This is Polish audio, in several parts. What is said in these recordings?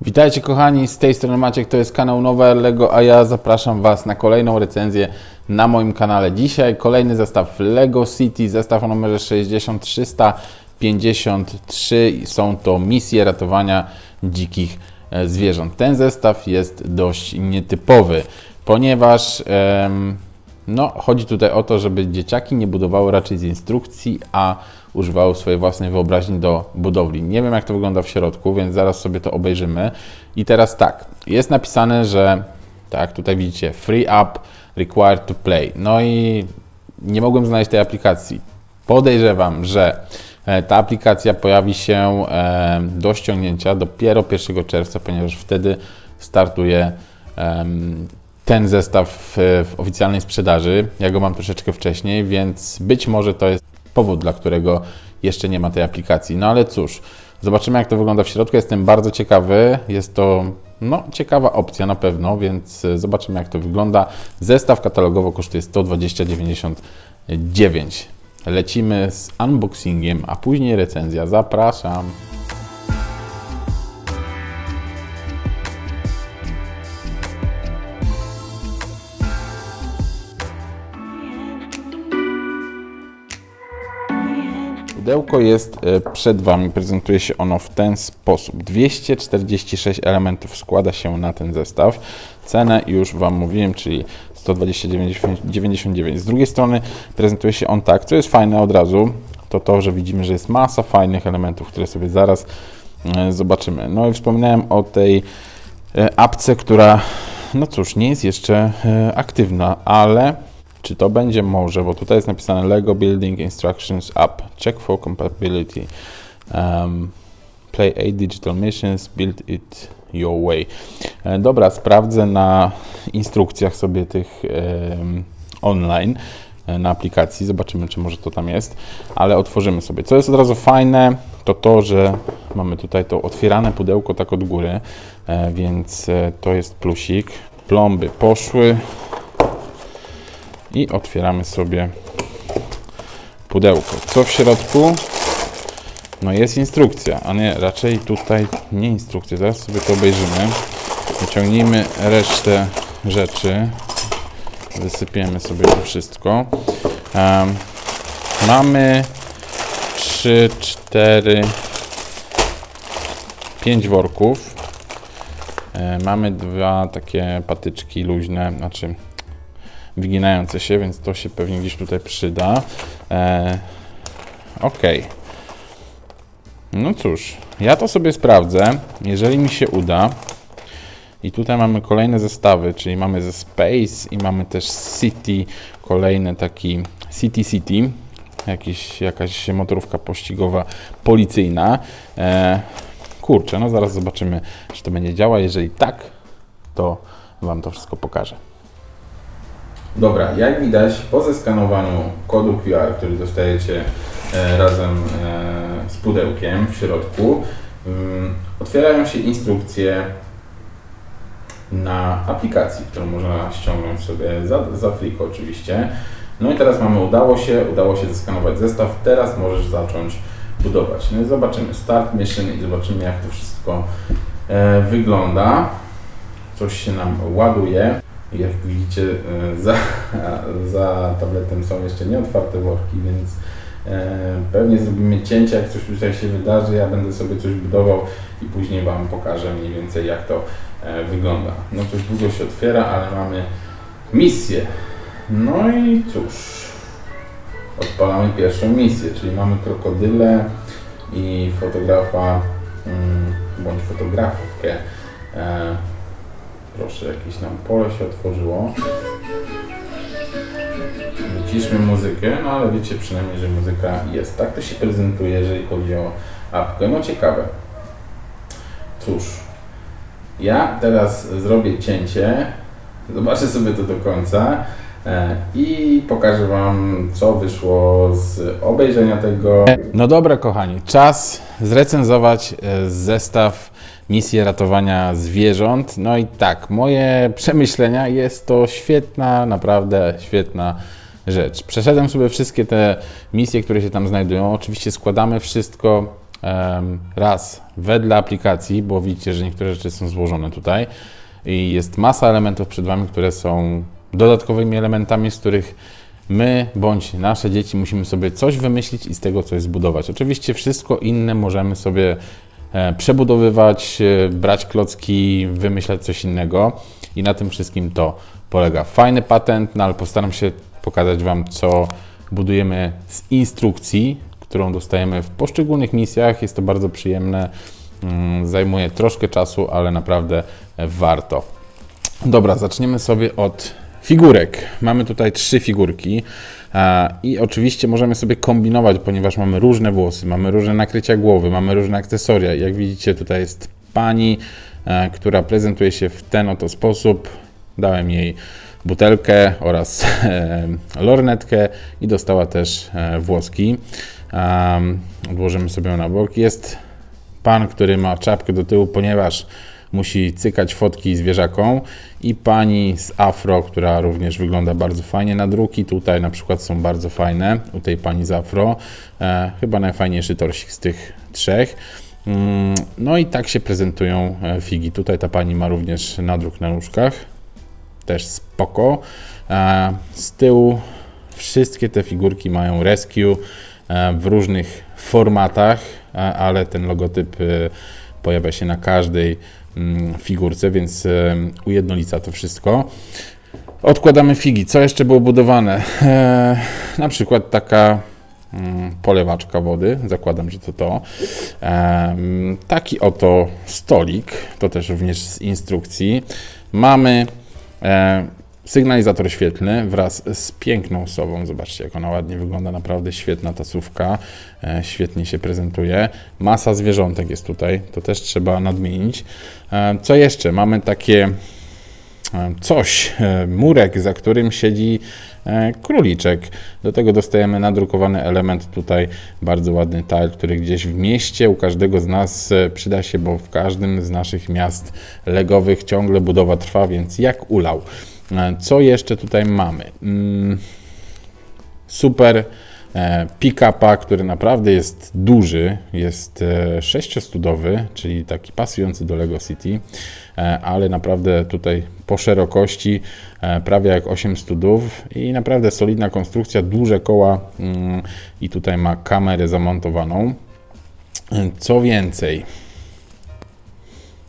Witajcie kochani, z tej strony Maciek, to jest kanał Nowe Lego, a ja zapraszam Was na kolejną recenzję na moim kanale. Dzisiaj kolejny zestaw Lego City, zestaw o numerze 60353. Są to misje ratowania dzikich e, zwierząt. Ten zestaw jest dość nietypowy, ponieważ em, no, chodzi tutaj o to, żeby dzieciaki nie budowały raczej z instrukcji, a używały swojej własnej wyobraźni do budowli. Nie wiem, jak to wygląda w środku, więc zaraz sobie to obejrzymy. I teraz tak, jest napisane, że tak, tutaj widzicie, free app required to play. No i nie mogłem znaleźć tej aplikacji. Podejrzewam, że e, ta aplikacja pojawi się e, do ściągnięcia dopiero 1 czerwca, ponieważ wtedy startuje ten zestaw w, w oficjalnej sprzedaży. Ja go mam troszeczkę wcześniej, więc być może to jest powód, dla którego jeszcze nie ma tej aplikacji. No ale cóż, zobaczymy jak to wygląda w środku. Jestem bardzo ciekawy. Jest to no, ciekawa opcja na pewno, więc e, zobaczymy jak to wygląda. Zestaw katalogowo kosztuje 120,99. Lecimy z unboxingiem, a później recenzja. Zapraszam. Pudełko jest e, przed Wami, prezentuje się ono w ten sposób. 246 elementów składa się na ten zestaw. Cenę już Wam mówiłem, czyli 129,99. Z drugiej strony prezentuje się on tak, co jest fajne od razu, to to, że widzimy, że jest masa fajnych elementów, które sobie zaraz e, zobaczymy. No i wspominałem o tej e, apce, która, no cóż, nie jest jeszcze aktywna, ale czy to będzie może, bo tutaj jest napisane Lego Building Instructions App. Check for compatibility. Um, play 8 digital missions, build it your way. E, dobra, sprawdzę na instrukcjach sobie tych em, online e, na aplikacji. Zobaczymy, czy może to tam jest, ale otworzymy sobie. Co jest od razu fajne, to to, że mamy tutaj to otwierane pudełko tak od góry, e, więc to jest plusik. Plomby poszły, i otwieramy sobie pudełko. Co w środku? No jest instrukcja, a nie, raczej tutaj nie instrukcja. Zaraz sobie to obejrzymy. Wyciągnijmy resztę rzeczy. Wysypiemy sobie to wszystko. Um, mamy 3, 4, 5 worków. E, mamy dwa takie patyczki luźne, znaczy wyginające się, więc to się pewnie gdzieś tutaj przyda. E, ok. No cóż, ja to sobie sprawdzę. Jeżeli mi się uda, i tutaj mamy kolejne zestawy, czyli mamy ze Space i mamy też City, kolejny taki City City, jakiś, jakaś motorówka pościgowa policyjna. E, kurczę, no zaraz zobaczymy, czy to będzie działać. Jeżeli tak, to Wam to wszystko pokażę. Dobra, jak widać po zeskanowaniu kodu QR, który dostajecie e, razem e, z pudełkiem w środku, mm, otwierają się instrukcje na aplikacji, którą można ściągnąć sobie za, za friko oczywiście. No i teraz mamy udało się, udało się zeskanować zestaw, teraz możesz zacząć budować. No i zobaczymy start mission i zobaczymy jak to wszystko e, wygląda. Coś się nam ładuje. Jak widzicie, e, za, za tabletem są jeszcze nieotwarte worki, więc e, pewnie zrobimy cięcie, jak coś tutaj się wydarzy, ja będę sobie coś budował i później Wam pokażę mniej więcej jak to e, wygląda. No coś długo się otwiera, ale mamy misję. No i cóż, odpalamy pierwszą misję, czyli mamy krokodyle i fotografa, mm, bądź fotografkę. Proszę, jakieś nam pole się otworzyło. Wyciszmy muzykę, no ale wiecie przynajmniej, że muzyka jest. Tak to się prezentuje, jeżeli chodzi o apkę. No ciekawe. Cóż, ja teraz zrobię cięcie, zobaczę sobie to do końca i pokażę Wam, co wyszło z obejrzenia tego. No dobra, kochani, czas zrecenzować e, zestaw misję ratowania zwierząt. No i tak, moje przemyślenia jest to świetna, naprawdę świetna rzecz. Przeszedłem sobie wszystkie te misje, które się tam znajdują. Oczywiście składamy wszystko em, raz wedle aplikacji, bo widzicie, że niektóre rzeczy są złożone tutaj i jest masa elementów przed Wami, które są dodatkowymi elementami, z których my bądź nasze dzieci musimy sobie coś wymyślić i z tego coś zbudować. Oczywiście wszystko inne możemy sobie e, przebudowywać, e, brać klocki, wymyślać coś innego i na tym wszystkim to polega. Fajny patent, no ale postaram się pokazać Wam, co budujemy z instrukcji, którą dostajemy w poszczególnych misjach. Jest to bardzo przyjemne, mm, zajmuje troszkę czasu, ale naprawdę warto. Dobra, zaczniemy sobie od figurek. Mamy tutaj trzy figurki i oczywiście możemy sobie kombinować, ponieważ mamy różne włosy, mamy różne nakrycia głowy, mamy różne akcesoria. Jak widzicie, tutaj jest pani, e, która prezentuje się w ten oto sposób. Dałem jej butelkę oraz e, lornetkę i dostała też e, włoski. Odłożymy sobie ją na bok. Jest pan, który ma czapkę do tyłu, ponieważ musi cykać fotki zwierzakom i pani z afro, która również wygląda bardzo fajnie na druki. Tutaj na przykład są bardzo fajne u tej pani z afro. E, chyba najfajniejszy torsik z tych trzech. Mm, no i tak się prezentują e, figi. Tutaj ta pani ma również nadruk na nóżkach. Też spoko. E, z tyłu wszystkie te figurki mają rescue e, w różnych formatach, ale ten logotyp pojawia się na każdej figurce, więc e, ujednolica to wszystko. Odkładamy figi. Co jeszcze było budowane? E, na przykład taka mm, polewaczka wody. Zakładam, że to to. Em, taki oto stolik. To też również z instrukcji. Mamy e, sygnalizator świetlny wraz z piękną sobą. Zobaczcie, jak ona ładnie wygląda. Naprawdę świetna tasówka. E, świetnie się prezentuje. Masa zwierzątek jest tutaj. To też trzeba nadmienić. E, co jeszcze? Mamy takie e, coś, murek, za którym siedzi króliczek. Do tego dostajemy nadrukowany element tutaj, bardzo ładny tile, który gdzieś w mieście u każdego z nas przyda się, bo w każdym z naszych miast legowych ciągle budowa trwa, więc jak ulał. E, Co jeszcze tutaj mamy? Mm, super e, pick-upa, który naprawdę jest duży, jest e, sześciostudowy, czyli taki pasujący do Lego City, ale naprawdę tutaj po szerokości prawie jak 8 studów i naprawdę solidna konstrukcja, duże koła mm, i tutaj ma kamerę zamontowaną. Co więcej,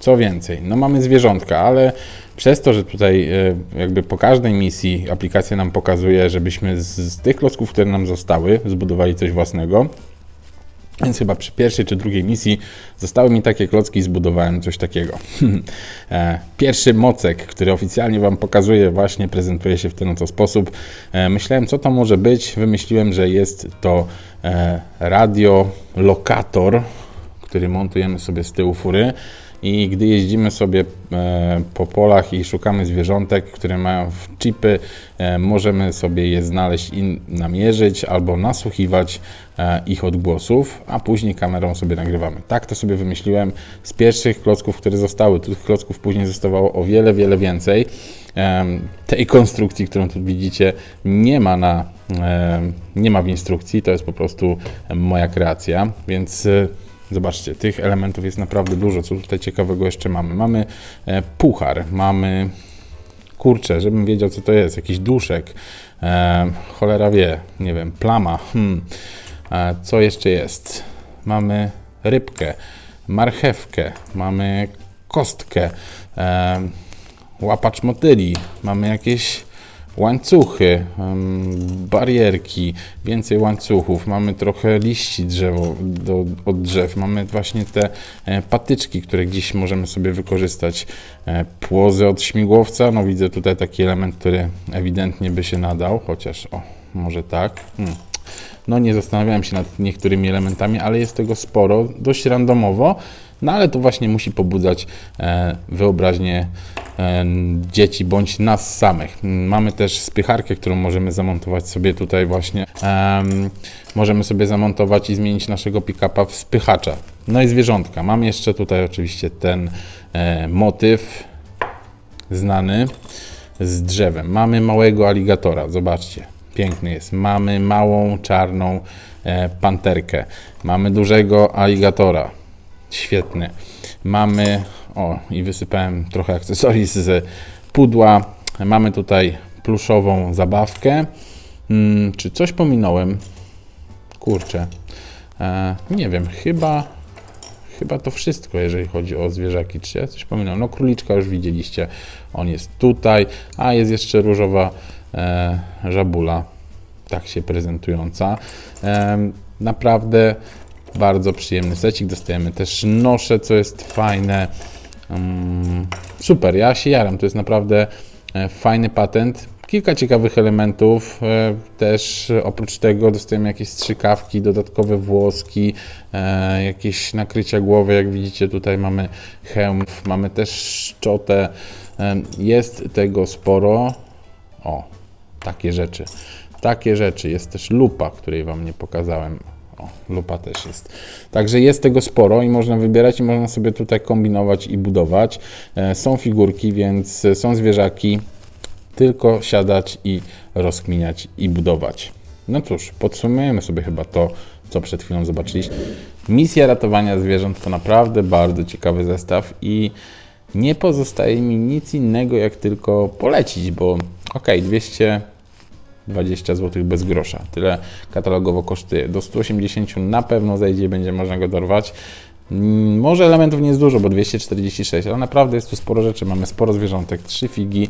co więcej, no mamy zwierzątka, ale przez to, że tutaj e, jakby po każdej misji aplikacja nam pokazuje, żebyśmy z, z tych klocków, które nam zostały, zbudowali coś własnego. Więc chyba przy pierwszej czy drugiej misji zostały mi takie klocki i zbudowałem coś takiego. E, Pierwszy mocek, który oficjalnie Wam pokazuję, właśnie prezentuje się w ten oto sposób. E, Myślałem, co to może być. Wymyśliłem, że jest to e, radiolokator, który montujemy sobie z tyłu fury. I gdy jeździmy sobie e, po polach i szukamy zwierzątek, które mają chipy, e, możemy sobie je znaleźć i namierzyć albo nasłuchiwać e, ich odgłosów, a później kamerą sobie nagrywamy. Tak to sobie wymyśliłem z pierwszych klocków, które zostały. Tych klocków później zostawało o wiele, wiele więcej. Tej konstrukcji, którą tu widzicie, nie ma na nie ma w instrukcji, to jest po prostu moja kreacja, więc Zobaczcie, tych elementów jest naprawdę dużo. Co tutaj ciekawego jeszcze mamy? Mamy e, puchar, mamy kurczę, żebym wiedział, co to jest, jakiś duszek, e, cholera wie, nie wiem, plama. Hmm. E, co jeszcze jest? Mamy rybkę, marchewkę, mamy kostkę, e, łapacz motyli, mamy jakieś łańcuchy, barierki, więcej łańcuchów, mamy trochę liści drzewo, do, od drzew, mamy właśnie te e, patyczki, które gdzieś możemy sobie wykorzystać, e, płozy od śmigłowca, no widzę tutaj taki element, który ewidentnie by się nadał, chociaż o, może tak. Hmm. No nie zastanawiałem się nad niektórymi elementami, ale jest tego sporo, dość randomowo, no ale to właśnie musi pobudzać e, wyobraźnię dzieci bądź nas samych. Mamy też spycharkę, którą możemy zamontować sobie tutaj właśnie. Em, możemy sobie zamontować i zmienić naszego pick-upa w spychacza. No i zwierzątka. Mam jeszcze tutaj oczywiście ten e, motyw znany z drzewem. Mamy małego aligatora, zobaczcie. piękny jest. Mamy małą, czarną e, panterkę. Mamy dużego aligatora. Świetny. Mamy, o i wysypałem trochę akcesorii z pudła. Mamy tutaj pluszową zabawkę. Hmm, czy coś pominąłem? Kurczę. E, nie wiem, chyba chyba to wszystko, jeżeli chodzi o zwierzaki. Czy ja coś pominąłem? No króliczka już widzieliście, on jest tutaj, a jest jeszcze różowa e, żabula, tak się prezentująca. E, naprawdę bardzo przyjemny secik. Dostajemy też nosze, co jest fajne. Super, ja się jaram, to jest naprawdę e, fajny patent. Kilka ciekawych elementów, e, też oprócz tego dostajemy jakieś strzykawki, dodatkowe włoski, e, jakieś nakrycia głowy, jak widzicie tutaj mamy hełm, mamy też szczotę, jest tego sporo. O, takie rzeczy, takie rzeczy, jest też lupa, której Wam nie pokazałem. O, lupa też jest. Także jest tego sporo i można wybierać i można sobie tutaj kombinować i budować. E, Są figurki, więc są zwierzaki. Tylko siadać i rozkminiać i budować. No cóż, podsumujemy sobie chyba to, co przed chwilą zobaczyliście. Misja ratowania zwierząt to naprawdę bardzo ciekawy zestaw i nie pozostaje mi nic innego, jak tylko polecić, bo ok, 200 20 zł bez grosza. Tyle katalogowo kosztuje. Do 180 na pewno zejdzie i będzie można go dorwać. Mm, Może elementów nie jest dużo, bo 246, ale naprawdę jest tu sporo rzeczy. Mamy sporo zwierzątek, trzy figi,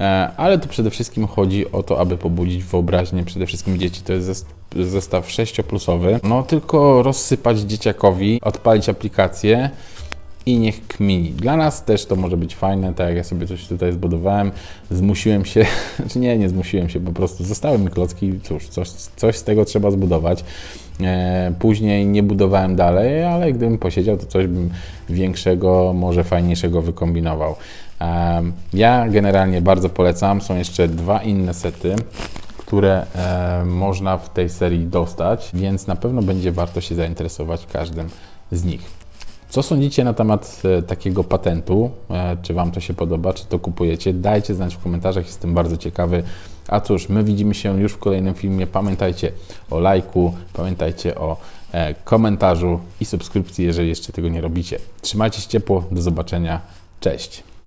e, ale tu przede wszystkim chodzi o to, aby pobudzić wyobraźnię przede wszystkim dzieci. To jest zes- zestaw 6-plusowy. No tylko rozsypać dzieciakowi, odpalić aplikację i niech kmini. Dla nas też to może być fajne, tak jak ja sobie coś tutaj zbudowałem, zmusiłem się, znaczy nie, nie zmusiłem się, po prostu zostały mi klocki, cóż, coś, coś z tego trzeba zbudować. E, później nie budowałem dalej, ale gdybym posiedział, to coś bym większego, może fajniejszego wykombinował. E, ja generalnie bardzo polecam, są jeszcze dwa inne sety, które e, można w tej serii dostać, więc na pewno będzie warto się zainteresować każdym z nich. Co sądzicie na temat e, takiego patentu? E, czy Wam to się podoba? Czy to kupujecie? Dajcie znać w komentarzach, jestem bardzo ciekawy. A cóż, my widzimy się już w kolejnym filmie. Pamiętajcie o lajku, pamiętajcie o e, komentarzu i subskrypcji, jeżeli jeszcze tego nie robicie. Trzymajcie się ciepło, do zobaczenia. Cześć!